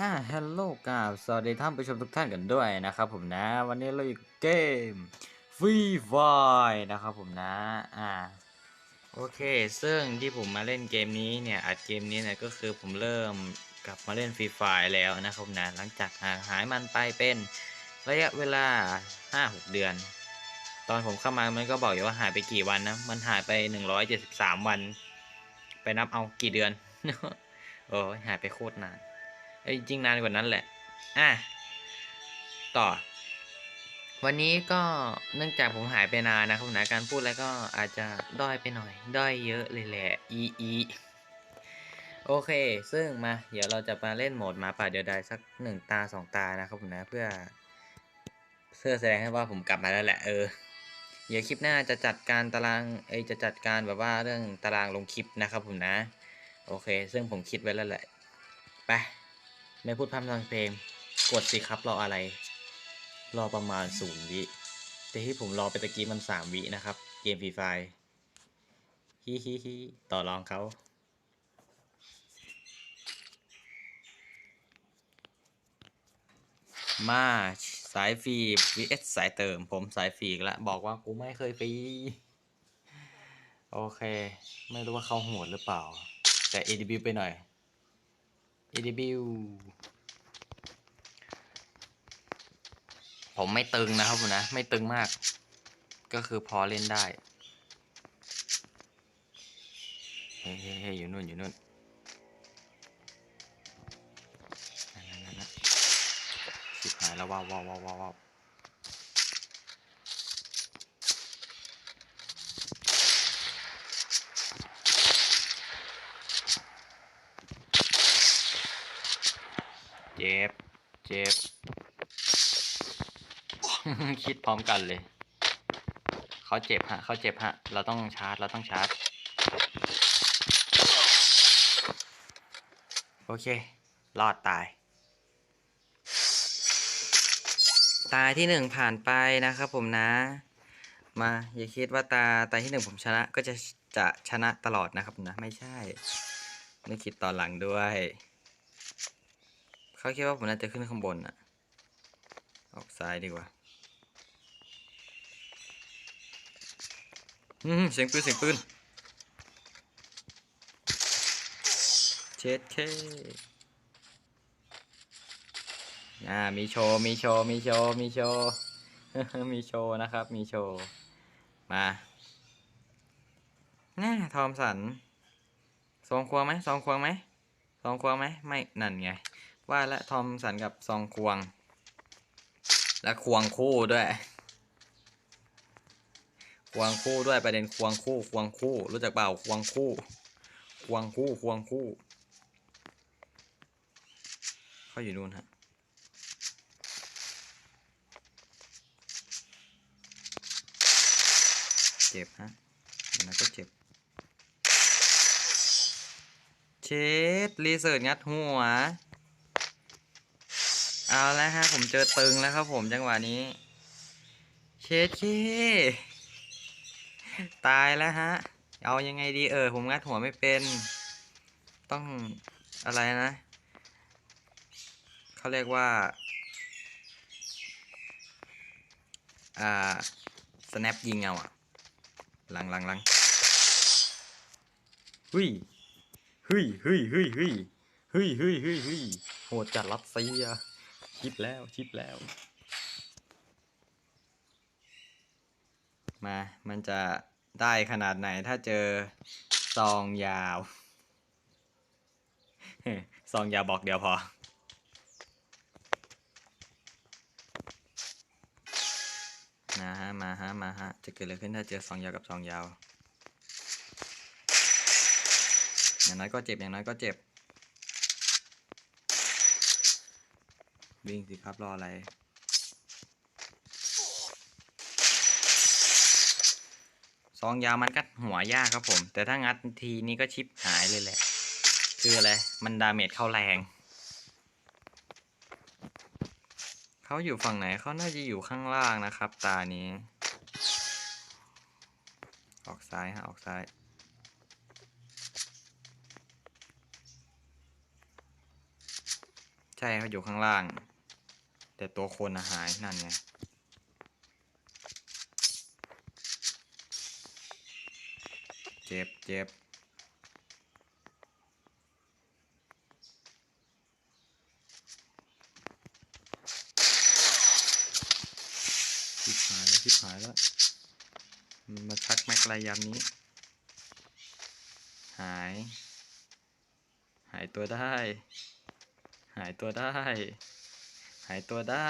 อ่าฮัลโหลกับสวัสดีท่านผู้ชมทุกท่านกันด้วยนะครับผมนะ วันนี้เราอยู่เกมฟรีไฟนะครับผมนะ อ่า โอเค ซึ่งที่ผมมาเล่นเกมนี้เนี่ย อัดเกมนี้เนี่ยก็คือผมเริ่มกลับมาเล่นฟรีไฟแล้วนะครับนะ หลังจากห่างหายมันไปเป็นระยะเวลา 5-6 เดือน ตอนผมเข้ามามันก็บอกอยู่ว่าหายไปกี่วันนะ มันหายไป 173 วัน ไปนับเอากี่เดือน โอ้ยหายไปโคตรนาน จริงนานกว่านั้นแหละ อะ ต่อ วันนี้ก็เนื่องจากผมหายไปนานนะครับนะการพูดแล้วก็อาจจะด้อยไปหน่อย ด้อยเยอะเลยแหละ อีอีโอเค ซึ่งมา เดี๋ยวเราจะมาเล่นโหมดหมาป่าเดียวดายสักหนึ่งตาสองตานะครับผมนะ เพื่อ เพื่อแสดงให้ว่าผมกลับมาแล้วแหละ เออ เดี๋ยวคลิปหน้าจะจัดการตาราง เอยจะจัดการแบบว่าเรื่องตารางลงคลิปนะครับผมนะ โอเค ซึ่งผมคิดไว้แล้วแหละ ไป ไม่พูดพร่ำทำเพลง กดสิครับรออะไร รอประมาณศูนย์วิ แต่ที่ผมรอไปตะกี้มันสามวินะครับ เกมฟรีไฟฮิฮิฮิต่อรองเขามาสายฟรี vs สายเติม ผมสายฟรีแล้วบอกว่ากูไม่เคยฟรี โอเค ไม่รู้ว่าเขาโหดหรือเปล่า แต่ ADB ไปหน่อย ADB ผมไม่ตึงนะครับผมนะ ไม่ตึงมาก ก็คือพอเล่นได้ เฮ้ยเฮ้เฮ้อยู่นู่นอยู่นู่นนั่นนั่นนั่นสิบหายแล้วว้าวว้าวว้าวว้าวว้าวเจ็บ เจ็บ คิดพร้อมกันเลย เขาเจ็บฮะ เขาเจ็บฮะ เราต้องชาร์จ เราต้องชาร์จ โอเค รอดตาย ตายที่หนึ่งผ่านไปนะครับผมนะ มา อย่าคิดว่าตา ตาที่หนึ่งผมชนะ ก็จะ จะชนะตลอดนะครับนะ ไม่ใช่ ไม่คิดตอนหลังด้วย เขาคิดว่าผมน่าจะขึ้นข้างบนอะออกซ้ายดีกว่า อืมเสียงปืนเสียงปืนเช็ดเคอ่ามีโชว์มีโชว์มีโชว์มีโชว์มีโชว์นะครับ มีโชว์มาแน่ทอมสันซองควงไหมซองควงไหมซองควงไหมไม่นั่นไง ว่าและทอมสันกับซองควง และควงคู่ด้วย ควงคู่ด้วยประเด็นควงคู่ควงคู่ รู้จักเปล่าควงคู่ ควงคู่ควงคู่เขาอยู่นู่นฮะเจ็บฮะมันก็เจ็บเช็ดรีเสิร์ชงัดหัว เอาแล้วฮะผมเจอตึงแล้วครับผมจังหวะนี้ เช็ดเค ตายแล้วฮะ เอายังไงดีเออ ผมงัดหัวไม่เป็น ต้องอะไรนะ เขาเรียกว่า อ่า snap ยิงเอาอะหลังหลังหลังเฮ้ยเฮ้ยเฮ้ยเฮ้ยเฮ้ยเฮ้ยเฮ้ยเฮ้ยเฮ้ยโหจัดรัสเซียชิปแล้วชิปแล้ว มา มันจะได้ขนาดไหนถ้าเจอซองยาวซองยาวบอกเดียวพอ นะฮะ มาฮะ มาฮะ จะเกิดอะไรขึ้นถ้าเจอซองยาวกับซองยาว อย่างน้อยก็เจ็บ อย่างน้อยก็เจ็บ วิ่งสิครับ รออะไร ซองยาวมันก็หัวยากครับผม แต่ถ้างัดทีนี้ก็ชิปหายเลยแหละ คืออะไร มันดาเมจเข้าแรง เขาอยู่ฝั่งไหนเขาน่าจะอยู่ข้างล่างนะครับ ตานี้ ออกซ้ายฮะ ออกซ้ายใช่เขาอยู่ข้างล่าง แต่ตัวคนหายนั่นไง จ็บเจ็บชิบหายแล้วชิบหายแล้ว มันมาชักแม็กไรยามนี้ หาย หายตัวได้ หายตัวได้ หายตัวได้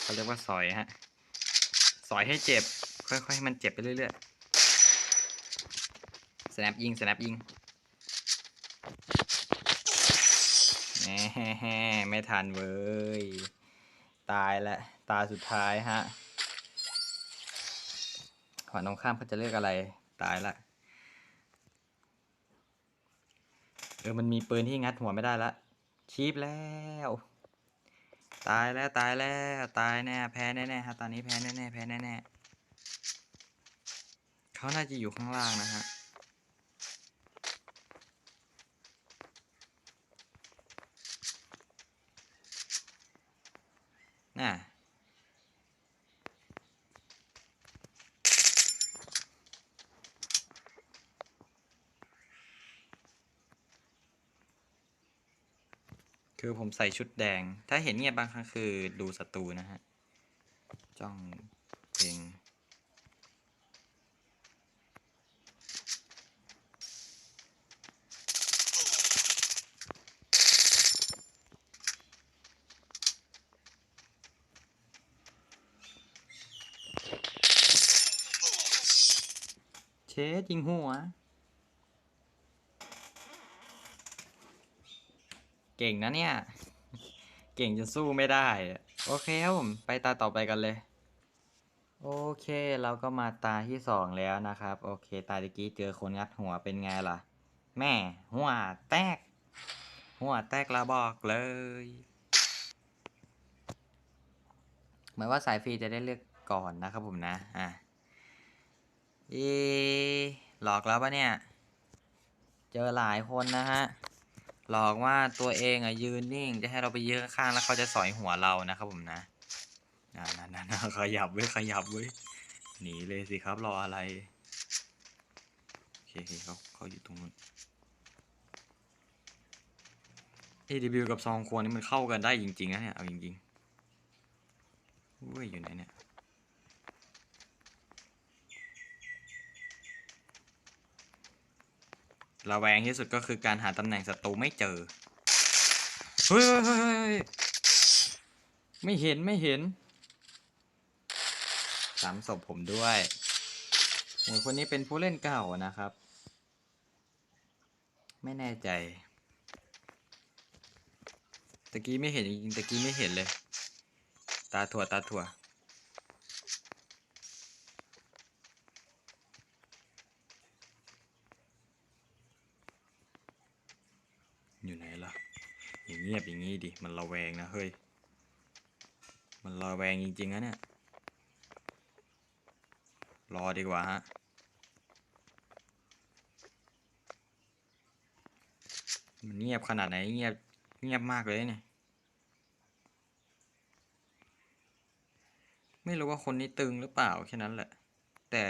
เขาเรียกว่าสอยฮะ สอยให้เจ็บ ค่อยๆให้มันเจ็บไปเรื่อยๆ snap ยิง snap ยิงแหมไม่ทันเว้ย ตายละ ตาสุดท้ายฮะขวานตรงข้ามเขาจะเลือกอะไร ตายละเออ มันมีปืนที่งัดหัวไม่ได้ละชีพแล้ว ตายแล้วตายแล้ว ตายแน่ แพ้แน่ๆฮะตอนนี้แพ้แน่ๆแพ้แน่ๆ เขาน่าจะอยู่ข้างล่างนะฮะน่ะคือผมใส่ชุดแดง ถ้าเห็นเงียบบางครั้งคือดูศัตรูนะฮะ จ้องเอง เชดยิงหัว เก่งนะเนี่ย เก่งจนสู้ไม่ได้ โอเคครับผม ไปตาต่อไปกันเลย โอเค เราก็มาตาที่สองแล้วนะครับ โอเค ตาตะกี้เจอคนงัดหัวเป็นไงล่ะ แม่ หัวแตก หัวแตกละบอกเลยเหมือนว่าสายฟรีจะได้เลือกก่อนนะครับผมนะ อะ เอีหลอกแล้วปะเนี่ย เจอหลายคนนะฮะ หลอกว่าตัวเองอะยืนนิ่ง จะให้เราไปยืนข้างแล้วเขาจะสอยหัวเรานะครับผมนะนั่นนั่นขยับเว้ยขยับเว้ยหนีเลยสิครับรออะไร โอเคโอเคเขาเขาอยู่ตรงนู้น AW กับซองควรนี่มันเข้ากันได้จริงๆนะเนี่ย เอาจริงๆเว้ยอยู่ไหนเนี่ย ระแวงที่สุดก็คือการหาตำแหน่งศัตรูไม่เจอเฮ้ยเฮ้ยเฮ้ยเฮ้ย ไม่เห็นไม่เห็น สามศพผมด้วยโอ้ยคนนี้เป็นผู้เล่นเก่านะครับ ไม่แน่ใจ ตะกี้ไม่เห็นจริงๆตะกี้ไม่เห็นเลย ตาถั่วตาถั่ว อยู่ไหนล่ะ อย่างเงียบอย่างงี้ดิ มันระแวงนะเฮ้ย มันระแวงจริงๆนะเนี่ย รอดีกว่าฮะ มันเงียบขนาดไหนเงียบเงียบมากเลยเนี่ย ไม่รู้ว่าคนนี้ตึงหรือเปล่าแค่นั้นแหละ แต่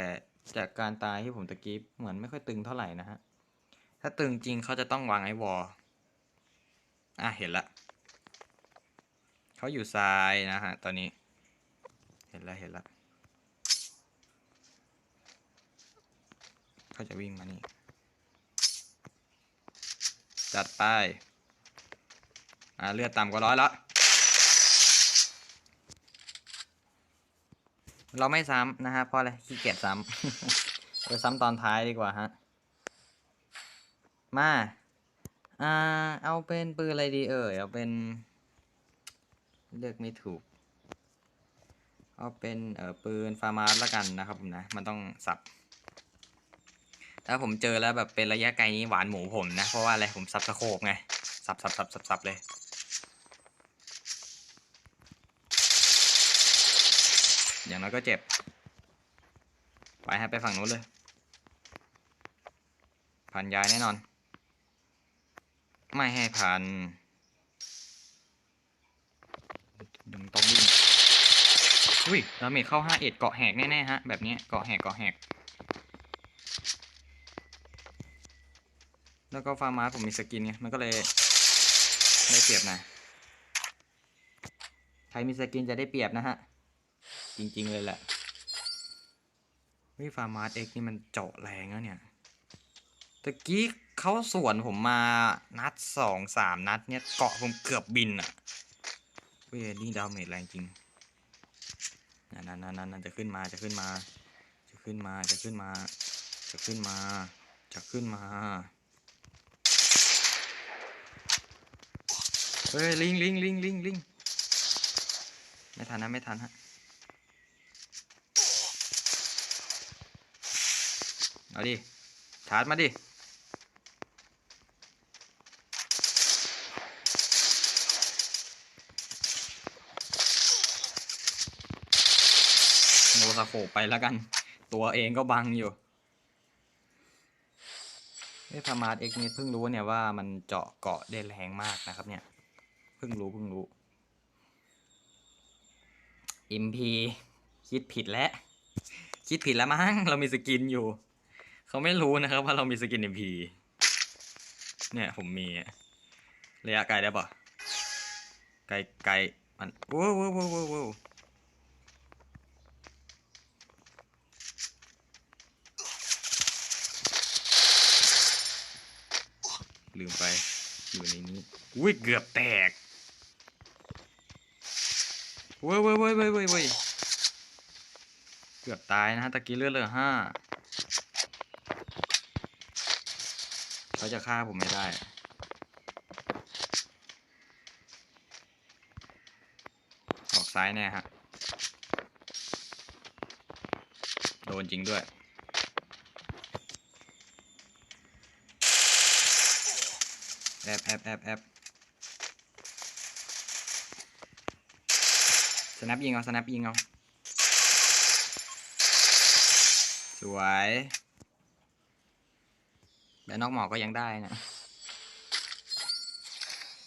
จากการตายที่ผมตะกี้เหมือนไม่ค่อยตึงเท่าไหร่นะฮะ ถ้าตึงจริงเขาจะต้องวางไอ้วอล อะเห็นละเขาอยู่ซ้ายนะฮะตอนนี้ เห็นล้วเห็นล้วเขาจะวิ่งมานี่จัดไป อ่าเลือดต่ำกว่าร้อยแล้วเราไม่ซ้ำนะฮะเพราะอะไรขี้เกียจซ้ำ ไปซ้ำตอนท้ายดีกว่าฮะ มา อ่า เอาเป็นปืนอะไรดีเอ่ย เอาเป็น เลือกไม่ถูก เอาเป็นเอ่อปืนฟาร์มาสละกันนะครับผมนะ มันต้องสับ ถ้าผมเจอแล้วแบบเป็นระยะไกลนี้หวานหมูผมนะ เพราะว่าอะไรผมสับสะโคบไง สับสับสับสับสับเลยอย่างน้อยก็เจ็บ ไปฮะไปฝั่งนู้นเลยพันยายแน่นอน ไม่ให้พันดึงต้องวิ่งอุ้ยดาเมจเข้าห้าเอ็ดเกาะแหกแน่ๆฮะ แบบนี้เกาะแหกเกาะแหก แล้วก็ฟาร์มาผมมีสกินไงมันก็เลยได้เปรียบนะใครมีสกินจะได้เปรียบนะฮะ จริงๆเลยแหละเฮ้ยฟาร์มาร์เอ็กนี่มันเจาะแรงแล้วเนี่ยตะกี้ เขาสวนผมมานัดสองสามนัดเนี่ยเกาะผมเกือบบินอะเว้ยนี่ดาเมจแรงจริงนั่นนั่นนั่นนั่นจะขึ้นมาจะขึ้นมา จะขึ้นมาจะขึ้นมา จะขึ้นมา จะขึ้นมา เฮ้ยลิงลิงลิงลิงลิงไม่ทันนะไม่ทันฮะเอาดิชาร์จมาดิ โมสโคปไปแล้วกัน ตัวเองก็บังอยู่เอ้พามาร์เอ็กนี่เพิ่งรู้เนี่ยว่ามันเจาะเกาะได้แรงมากนะครับเนี่ย เพิ่งรู้เพิ่งรู้ MP คิดผิดแล้ว คิดผิดแล้วมั้งเรามีสกินอยู่ เขาไม่รู้นะครับว่าเรามีสกิน MP เนี่ยผมมีระยะไกลได้ปะไกลไกลมันว้าวว้าวว้าวว้าว ลืมไป อยู่ในนี้อุ้ยเกือบแตกเว้ยเว้ยเว้ยเว้ยเว้ยเกือบตายนะฮะตะกี้เลือดเหลือห้าเขาจะฆ่าผมไม่ได้ออกซ้ายแน่ฮะ โดนจริงด้วย อบแอบแอบแอบสแนปยิงเอาสแนปยิงเอาสวยแต่นอกหมอก็ยังได้นะ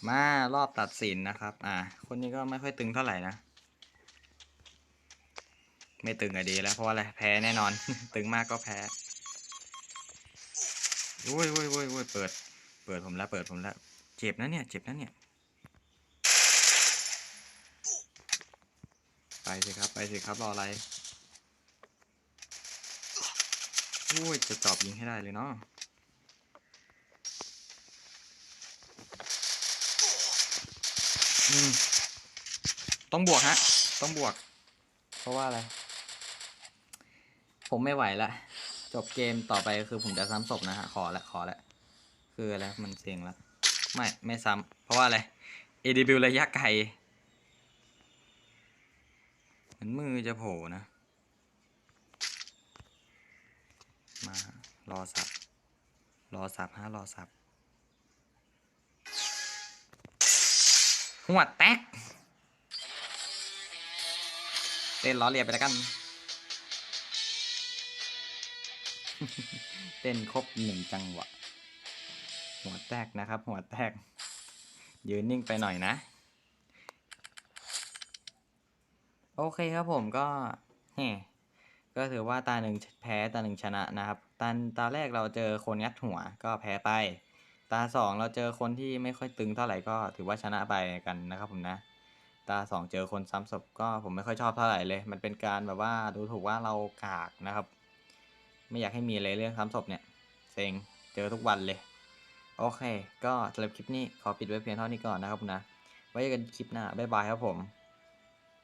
มารอบตัดสินนะครับ อ่า คนนี้ก็ไม่ค่อยตึงเท่าไหร่นะ ไม่ตึงอะดีแล้วเพราะว่าอะไร แพ้แน่นอน ตึงมากก็แพ้โอ้ยโอ้ยโอ้ยโอ้ยเปิด เปิดผมแล้วเปิดผมแล้วเจ็บนะเนี่ยเจ็บนะเนี่ย ไปสิครับไปสิครับรออะไรโอ้ยจะจอบยิงให้ได้เลยเนาะอืมต้องบวกฮะ ต้องบวก เพราะว่าอะไร ผมไม่ไหวละ จบเกมต่อไปคือผมจะซ้ำศพนะฮะ ขอละ ขอละ คืออะไรมันเซ็งละไม่ไม่ซ้ำเพราะว่าอะไร ADW ระยะไกลเหมือนมือจะโผล่นะ มารอสับรอสับฮะรอสับหัวแตกเต้นล้อเลียนไปแล้วกัน เต้นครบหนึ่งจังหวะ หัวแตกนะครับ หัวแตก ยืนนิ่งไปหน่อยนะ โอเคครับผมก็เฮ้ก็ถือว่าตาหนึ่งแพ้ตาหนึ่งชนะนะครับ ตาตาแรกเราเจอคนงัดหัวก็แพ้ไป ตาสองเราเจอคนที่ไม่ค่อยตึงเท่าไหร่ก็ถือว่าชนะไปกันนะครับผมนะ ตาสองเจอคนซ้ำศพก็ผมไม่ค่อยชอบเท่าไหร่เลย มันเป็นการแบบว่าดูถูกว่าเรากากนะครับ ไม่อยากให้มีเลยเรื่องซ้ำศพเนี่ยเซ็งเจอทุกวันเลย โอเค ก็สำหรับคลิปนี้ขอปิดไว้เพียงเท่านี้ก่อนนะครับผมนะ ไว้เจอกันคลิปหน้า บ๊ายบายครับผม